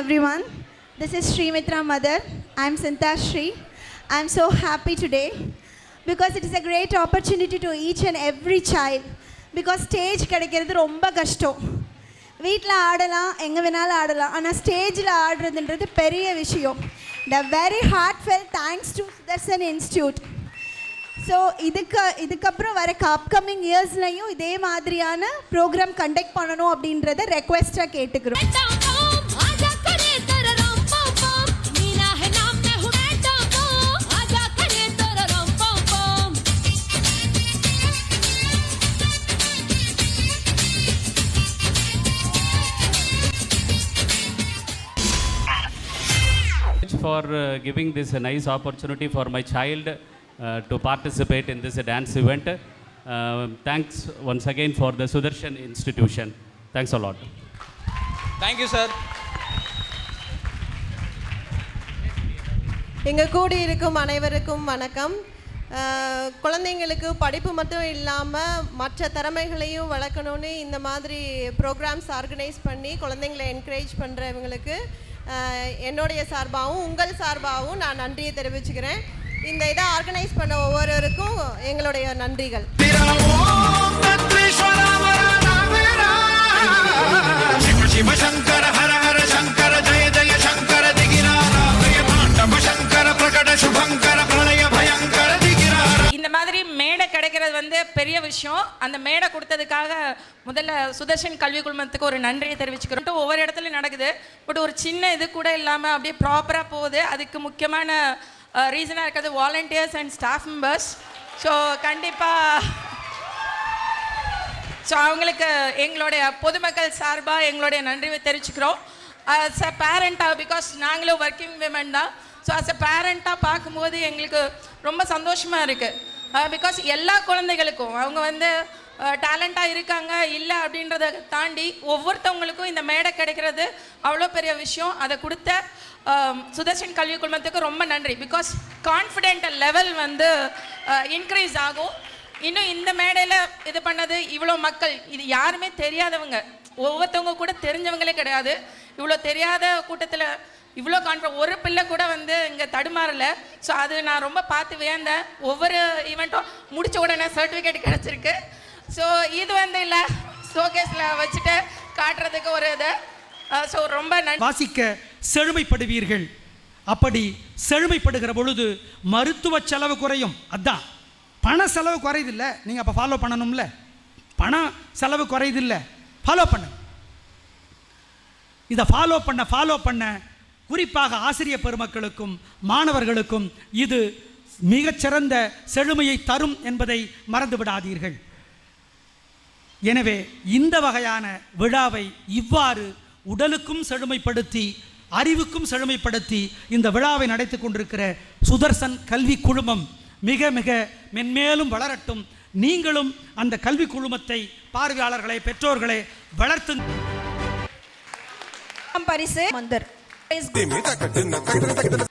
This is Srimitra Mother. I'm Santa Sri. I'm so happy today because it is a great opportunity to each and every child because stage கிடைக்கிறது ரொம்ப கஷ்டம். வீட்டில் ஆடலாம் எங்கே வேணாலும் ஆடலாம் ஆனால் ஸ்டேஜில் ஆடுறதுன்றது பெரிய விஷயம். The very heartfelt thanks to Sudarshan institute so இதுக்கு இதுக்கப்புறம் வர அப்கமிங் இயர்ஸ்லையும் இதே மாதிரியான ப்ரோக்ராம் கண்டக்ட் பண்ணணும் அப்படின்றத ரெக்வெஸ்ட்டாக கேட்டுக்கிறோம். For uh, giving this a nice opportunity for my child uh, to participate in this dance event. Uh, thanks once again for the Sudarshan Institution. Thanks a lot. Thank you sir இங்கே கூடியிருக்கும் அனைவருக்கும் வணக்கம் குழந்தைங்களுக்கு படிப்பு மட்டும் இல்லாமல் மற்ற திறமைகளையும் வளர்க்கணும்னு இந்த மாதிரி ப்ரோக்ராம்ஸ் ஆர்கனைஸ் பண்ணி குழந்தைங்களை என்கரேஜ் பண்ணுறவங்களுக்கு என்னுடைய சார்பாகவும் உங்கள் சார்பாகவும் நான் நன்றியை தெரிவிச்சுக்கிறேன். இந்த இதை ஆர்கனைஸ் பண்ண ஒவ்வொருவருக்கும் எங்களுடைய நன்றிகள். பெரிய விஷயம். அந்த மேடை கொடுத்ததுக்காக முதல்ல சுதர்ஷன் கல்வி குழுமத்துக்கு ஒரு நன்றியை தெரிவிச்சுக்கிறோம். ஒவ்வொரு இடத்துலையும் நடக்குது. பட் ஒரு சின்ன இது கூட இல்லாமல் அப்படியே ப்ராப்பராக போகுது. அதுக்கு முக்கியமான ரீசனாக இருக்கிறது volunteers and staff members so கண்டிப்பாக ஸோ அவங்களுக்கு எங்களுடைய பொதுமக்கள் சார்பாக எங்களுடைய நன்றியை தெரிவிச்சுக்கிறோம். அஸ் அ பேரண்ட்டாக பிகாஸ் நாங்களும் ஒர்க்கிங் விமன் தான். ஸோ அஸ் அ பேரண்ட்டாக பார்க்கும்போது எங்களுக்கு ரொம்ப சந்தோஷமாக இருக்குது Uh, பிகாஸ் எல்லா குழந்தைகளுக்கும் அவங்க வந்து uh, டேலண்ட்டாக இருக்காங்க இல்லை அப்படின்றத தாண்டி ஒவ்வொருத்தவங்களுக்கும் இந்த மேடை கிடைக்கிறது அவ்வளோ பெரிய விஷயம். அதை கொடுத்த um, சுதர்ஷன் கல்வி குழுமத்துக்கு ரொம்ப நன்றி. பிகாஸ் கான்ஃபிடென்ட் லெவல் வந்து uh, இன்க்ரீஸ் ஆகும். இன்னும் இந்த மேடையில் இது பண்ணது இவ்வளோ மக்கள். இது யாருமே தெரியாதவங்க. ஒவ்வொருத்தவங்க கூட தெரிஞ்சவங்களே கிடையாது. இவ்வளோ தெரியாத கூட்டத்தில் இவ்வளோ கான்ஃபிட ஒரு பிள்ளை கூட வந்து இங்கே தடுமாறல. ஸோ அது நான் ரொம்ப பார்த்து வியந்தேன். ஒவ்வொரு ஈவெண்ட்டும் முடிச்ச உடனே சர்டிஃபிகேட் கிடச்சிருக்கு. ஸோ இது வந்து இல்லை. ஷோகேஸில் வச்சுட்டு காட்டுறதுக்கு ஒரு இது. ஸோ ரொம்ப நன்றி வாசிக்க செழுமைப்படுவீர்கள். அப்படி செழுமைப்படுகிற பொழுது மருத்துவ செலவு குறையும். அதான். பண செலவு குறையுதில்ல. நீங்கள் அப்போ ஃபாலோ பண்ணணும்ல. பணம் செலவு குறையுதில்ல. ஃபாலோ பண்ண. இதை ஃபாலோ பண்ண ஃபாலோ பண்ண குறிப்பாக ஆசிரியர் பெருமக்களுக்கும் மாணவர்களுக்கும் இது மிகச்சிறந்த செழுமையை தரும் என்பதை மறந்து விடாதீர்கள் எனவே இந்த வகையான விழாவை இவ்வாறு உடலுக்கும் செழுமைப்படுத்தி அறிவுக்கும் செழுமைப்படுத்தி இந்த விழாவை நடத்தி கொண்டிருக்கிற சுதர்சன் கல்வி குழுமம் மிக மிக மென்மேலும் வளரட்டும். நீங்களும் அந்த கல்வி குழுமத்தை பார்வையாளர்களை பெற்றோர்களை வளர்த்து பரிசு. மந்தர் దిమి తగ్గ తిన్న తగ్గ తగ్గ